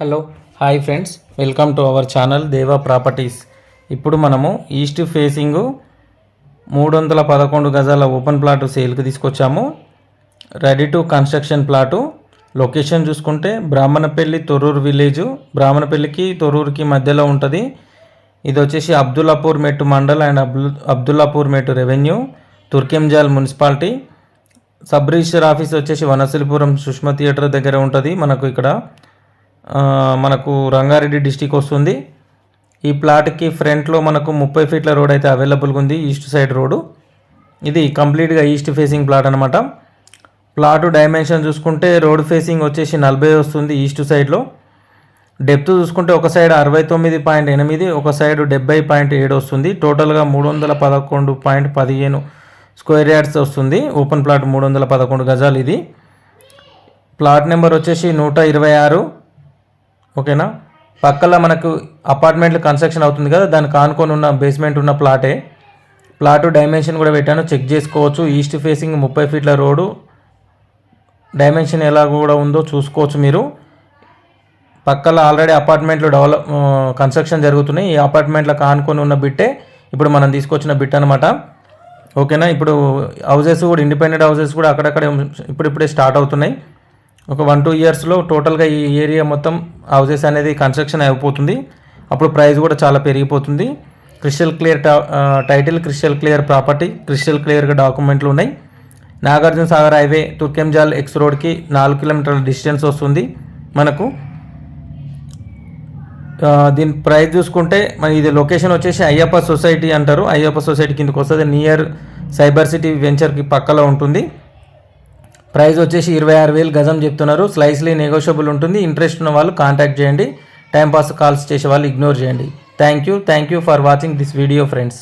Hello hi friends welcome to our channel Deva properties ఇప్పుడు మనము east facing మూడు వందల పదకొండు గజాల ఓపెన్ ప్లాట్ సేల్కి తీసుకొచ్చాము. Ready to construction plot location చూసుకుంటే బ్రాహ్మణపల్లి తొర్రూరు విలేజ్ బ్రాహ్మణపల్లికి తొర్రూరుకి మధ్యలో ఉంటుంది. ఇది వచ్చేసి అబ్దుల్లాపూర్ మెట్టు mandal and Abdul Abdullapurmet revenue Turkayamjal municipality. Sub register office వచ్చేసి వనసలిపురం సుష్మా థియేటర్ దగ్గర ఉంటుంది. మనకు ఇక్కడ మనకు రంగారెడ్డి డిస్టిక్ వస్తుంది. ఈ ప్లాట్కి ఫ్రంట్లో మనకు ముప్పై ఫీట్ల రోడ్ అయితే అవైలబుల్గా ఉంది ఈస్ట్ సైడ్ రోడ్డు ఇది కంప్లీట్గా ఈస్ట్ ఫేసింగ్ ప్లాట్ అనమాట ప్లాట్ డైమెన్షన్ చూసుకుంటే రోడ్ ఫేసింగ్ వచ్చేసి నలభై వస్తుంది ఈస్ట్ సైడ్లో. డెప్త్ చూసుకుంటే ఒక సైడ్ అరవై తొమ్మిది పాయింట్ ఎనిమిది ఒక సైడ్ డెబ్బై పాయింట్ ఏడు వస్తుంది. టోటల్గా మూడు వందల పదకొండు పాయింట్ పదిహేను స్క్వేర్ యార్డ్స్ వస్తుంది. ఓపెన్ ప్లాట్ మూడు వందల పదకొండు గజాలు ఇది. ప్లాట్ నెంబర్ వచ్చేసి నూట ఇరవై ఆరు. ఓకేనా? పక్కల మనకు అపార్ట్మెంట్లు కన్స్ట్రక్షన్ అవుతుంది కదా దానికి ఆనుకొని ఉన్న బేస్మెంట్ ఉన్న ప్లాటే ప్లాటు డైమెన్షన్ కూడా పెట్టాను చెక్ చేసుకోవచ్చు. ఈస్ట్ ఫేసింగ్ ముప్పై ఫీట్ల రోడ్డు డైమెన్షన్ ఎలా కూడా ఉందో చూసుకోవచ్చు మీరు. పక్కల ఆల్రెడీ అపార్ట్మెంట్లు డెవలప్ కన్స్ట్రక్షన్ జరుగుతున్నాయి. ఈ అపార్ట్మెంట్లకు ఆనుకొని ఉన్న బిట్టే ఇప్పుడు మనం తీసుకొచ్చిన బిట్ అనమాట ఓకేనా? ఇప్పుడు హౌసెస్ కూడా ఇండిపెండెంట్ హౌసెస్ కూడా అక్కడక్కడ ఇప్పుడిప్పుడే స్టార్ట్ అవుతున్నాయి. ఒక వన్ టూ ఇయర్స్లో టోటల్గా ఈ ఏరియా మొత్తం హౌసెస్ అనేది కన్స్ట్రక్షన్ అయిపోతుంది. అప్పుడు ప్రైస్ కూడా చాలా పెరిగిపోతుంది. Crystal clear title crystal clear property crystal క్లియర్గా డాక్యుమెంట్లు ఉన్నాయి. నాగార్జున సాగర్ హైవే తుర్కెంజాల్ ఎక్స్ రోడ్కి నాలుగు కిలోమీటర్ల డిస్టెన్స్ వస్తుంది మనకు. దీని ప్రైస్ చూసుకుంటే మన ఇది లొకేషన్ వచ్చేసి అయ్యప్ప సొసైటీ అంటారు. అయ్యప్ప సొసైటీ కిందకి వస్తుంది. నియర్ సైబర్ సిటీ వెంచర్కి పక్కలో ఉంటుంది. ప్రైస్ వచ్చేసి ఇరవై ఆరు వేలు గజం చెప్తున్నారు. స్లైస్లీ నెగోషియబుల్ ఉంటుంది. ఇంట్రెస్ట్ ఉన్న వాళ్ళు కాంటాక్ట్ చేయండి. టైంపాస్ కాల్స్ చేసే వాళ్ళు ఇగ్నోర్ చేయండి. Thank you thank you for watching this video friends